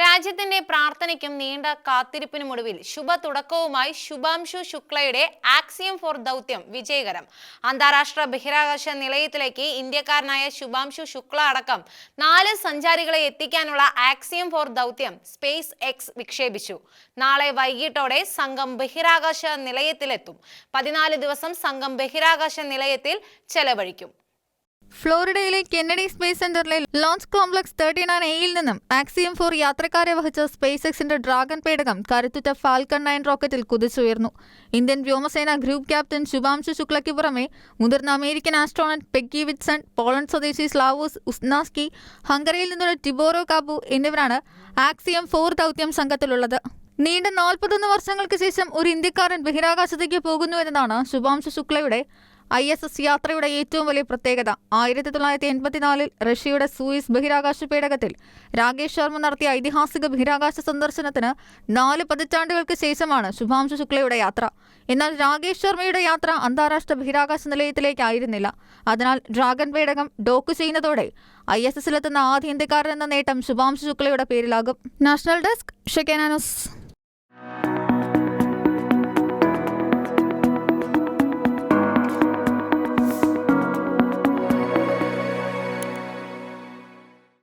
രാജ്യത്തിന്റെ പ്രാർത്ഥനയ്ക്കും നീണ്ട കാത്തിരിപ്പിനുമൊടുവിൽ ശുഭ തുടക്കവുമായി ശുഭാംശു ശുക്ലയുടെ ആക്സിയം ഫോർ ദൗത്യം വിജയകരം. അന്താരാഷ്ട്ര ബഹിരാകാശ നിലയത്തിലേക്ക് ഇന്ത്യക്കാരനായ ശുഭാംശു ശുക്ല അടക്കം നാല് സഞ്ചാരികളെ എത്തിക്കാനുള്ള ആക്സിയം ഫോർ ദൗത്യം സ്പേസ് എക്സ് വിക്ഷേപിച്ചു. നാളെ വൈകിട്ടോടെ സംഘം ബഹിരാകാശ നിലയത്തിലെത്തും. പതിനാല് ദിവസം സംഘം ബഹിരാകാശ നിലയത്തിൽ ചെലവഴിക്കും. ഫ്ലോറിഡയിലെ കെന്നഡി സ്പേസ് സെന്ററിലെ ലോഞ്ച് കോംപ്ലക്സ് തേർട്ടി നയൻ എയിൽ നിന്നും ആക്സിയം ഫോർ യാത്രക്കാരെ വഹിച്ച സ്പേസ് എക്സിന്റെ ഡ്രാഗൺ പേടകം കരുത്തുറ്റ ഫാൽക്കൺ നയൻ റോക്കറ്റിൽ കുതിച്ചുയർന്നു. ഇന്ത്യൻ വ്യോമസേന ഗ്രൂപ്പ് ക്യാപ്റ്റൻ ശുഭാംശു ശുക്ലയ്ക്ക് പുറമെ മുതിർന്ന American astronaut Peggy Whitson Poland സ്വദേശി സ്ലാവോസ് ഉസ്നാസ്കി ഹംഗറിയിൽ നിന്നുള്ള ടിബോറോ കാബു എന്നിവരാണ് ആക്സിയം ഫോർ ദൗത്യം സംഘത്തിലുള്ളത്. നീണ്ട നാൽപ്പത്തൊന്ന് വർഷങ്ങൾക്ക് ശേഷം ഒരു ഇന്ത്യക്കാരൻ ബഹിരാകാശത്തേക്ക് പോകുന്നു എന്നതാണ് ശുഭാംശു ശുക്ലയുടെ ഐ എസ് എസ് യാത്രയുടെ ഏറ്റവും വലിയ പ്രത്യേകത. ആയിരത്തി തൊള്ളായിരത്തി എൺപത്തിനാലിൽ റഷ്യയുടെ സൂയിസ് ബഹിരാകാശ പേടകത്തിൽ രാകേഷ് ശർമ്മ നടത്തിയ ഐതിഹാസിക ബഹിരാകാശ സന്ദർശനത്തിന് നാല് പതിറ്റാണ്ടുകൾക്ക് ശേഷമാണ് ശുഭാംശു ശുക്ലയുടെ യാത്ര. എന്നാൽ രാകേഷ് ശർമ്മയുടെ യാത്ര അന്താരാഷ്ട്ര ബഹിരാകാശ നിലയത്തിലേക്കായിരുന്നില്ല. അതിനാൽ ഡ്രാഗൺ പേടകം ഡോക്ക് ചെയ്യുന്നതോടെ ഐ എസ് എസിലെത്തുന്ന ആദ്യ ഇന്ത്യക്കാരൻ എന്ന നേട്ടം ശുഭാംശു ശുക്ലയുടെ പേരിലാകും. National desk ഷെക്കാനാനോസ്